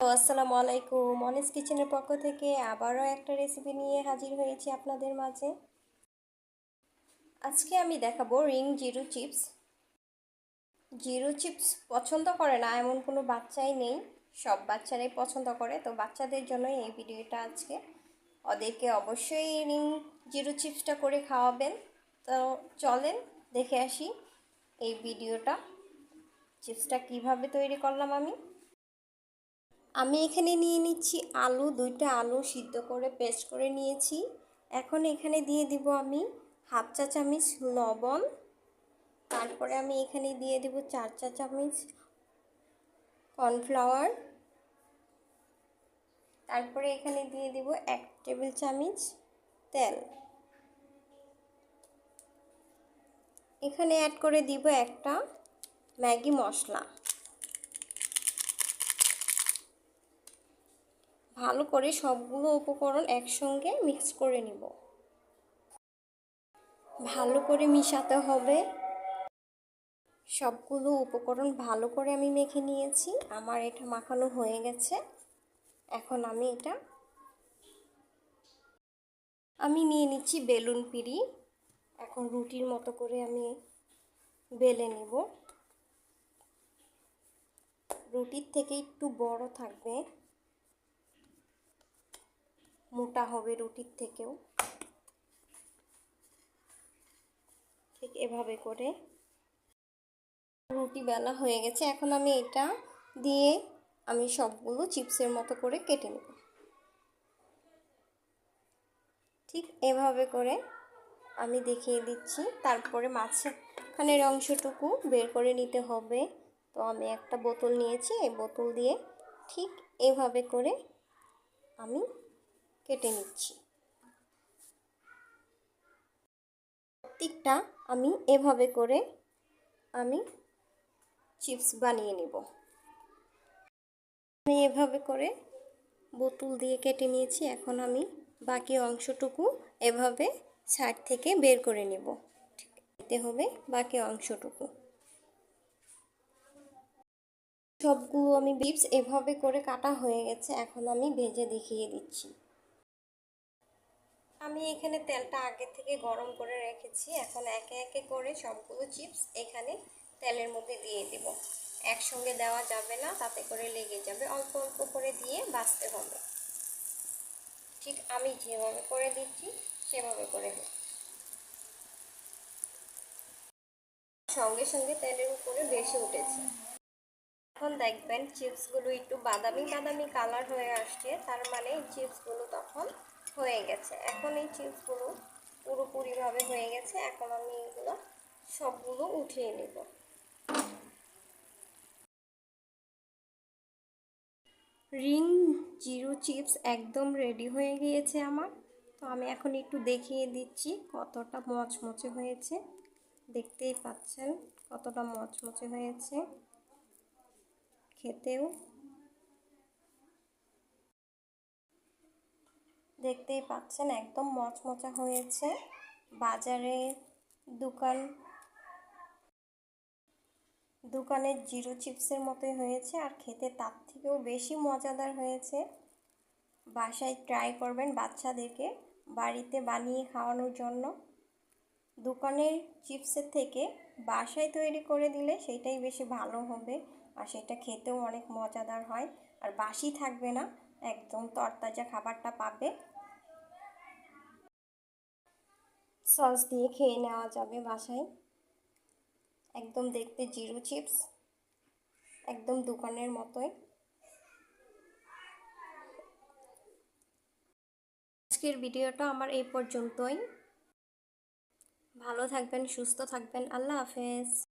আসসালামু আলাইকুম। অনেস কিচেনের পক্ষ থেকে আবারও একটা রেসিপি নিয়ে হাজির হয়েছি আপনাদের মাঝে। আজকে আমি দেখাবো ring zero chips. Zero chips পছন্দ করে না এমন কোনো বাচ্চাই নেই। সব বাচ্চারাই পছন্দ করে। তো বাচ্চাদের জন্যই এই ভিডিওটা আজকে। ওদেরকে অবশ্যই রিং জিরো চিপসটা করে খাওয়াবেন। তো চলেন দেখে আসি এই ভিডিওটা। চিপসটা কীভাবে তৈরি করলাম আমি। আমি এখানে নিয়ে নিচ্ছি আলু, দুইটা আলু সিদ্ধ করে পেস্ট করে নিয়েছি। এখন এখানে দিয়ে দিব আমি হাফ চা চামচ লবণ। তারপরে আমি এখানে দিয়ে দিব চার চা চামচ কর্নফ্লাওয়ার। তারপরে এখানে দিয়ে দিব এক টেবিল চামচ তেল। এখানে অ্যাড করে দিব একটা ম্যাগি মশলা। ভালো করে সবগুলো উপকরণ একসঙ্গে মিক্স করে নিব। ভালো করে মিশাতে হবে। সবগুলো উপকরণ ভালো করে আমি মেখে নিয়েছি। আমার এটা মাখানো হয়ে গেছে। এখন আমি এটা আমি নিয়ে নিচ্ছি বেলুন পিড়ি। এখন রুটির মতো করে আমি বেলে নিব। রুটির থেকে একটু বড় থাকবে। মোটা হবে রুটির থেকেও। ঠিক এভাবে করে রুটি বেলা হয়ে গেছে। এখন আমি এটা দিয়ে আমি সবগুলো চিপসের মতো করে কেটে নেব। ঠিক এভাবে করে আমি দেখিয়ে দিচ্ছি। তারপরে মাঝখানের অংশটুকু বের করে নিতে হবে। তো আমি একটা বোতল নিয়েছি। এই বোতল দিয়ে ঠিক এভাবে করে আমি কেটে নিচ্ছি। প্রত্যেকটা আমি এভাবে করে আমি চিপস বানিয়ে নেব। আমি এভাবে করে বোতল দিয়ে কেটে নিয়েছি। এখন আমি বাকি অংশটুকু এভাবে সাইড থেকে বের করে নেব। দিতে হবে বাকি অংশটুকু। সবগুলো আমি বিপস এভাবে করে কাটা হয়ে গেছে। এখন আমি ভেজে দেখিয়ে দিচ্ছি। আমি এখানে তেলটা আগে থেকে গরম করে রেখেছি। এখন একে একে করে সবগুলো চিপস এখানে তেলের মধ্যে দিয়ে দিব। একসঙ্গে দেওয়া যাবে না, তাতে করে লেগে যাবে। অল্প অল্প করে দিয়ে বাঁচতে হবে। ঠিক আমি যেভাবে করে দিচ্ছি, সেভাবে করে দিই সঙ্গে সঙ্গে তেলের উপরে বেশি উঠেছে। এখন দেখবেন, চিপসগুলো একটু বাদামি বাদামি কালার হয়ে আসছে। তার মানে চিপসগুলো তখন হয়ে গেছে। এখন এই চিপসগুলো পুরোপুরিভাবে হয়ে গেছে। এখন আমি এগুলো সবগুলো উঠিয়ে নেব। রিং জিরো চিপস একদম রেডি হয়ে গিয়েছে আমার। তো আমি এখন একটু দেখিয়ে দিচ্ছি কতটা মচমচে হয়েছে। দেখতেই পাচ্ছেন কতটা মচমচে হয়েছে। খেতেও দেখতেই পাচ্ছেন, একদম মচমচা হয়েছে। বাজারে দোকান দোকানের জিরো চিপসের মতোই হয়েছে আর খেতে তার থেকেও বেশি মজাদার হয়েছে। বাসায় ট্রাই করবেন বাচ্চাদেরকে বাড়িতে বানিয়ে খাওয়ানোর জন্য। দোকানের চিপসের থেকে বাসায় তৈরি করে দিলে সেটাই বেশি ভালো হবে আর সেটা খেতেও অনেক মজাদার হয়। আর বাসি থাকবে না, একদম তরতাজা খাবারটা পাবে। সস দিয়ে খেয়ে নেওয়া যাবে বাসায়। একদম দেখতে জিরো চিপস, একদম দোকানের মতোই। আজকের ভিডিওটা আমার এই পর্যন্তই। ভালো থাকবেন, সুস্থ থাকবেন, আল্লাহ হাফেজ।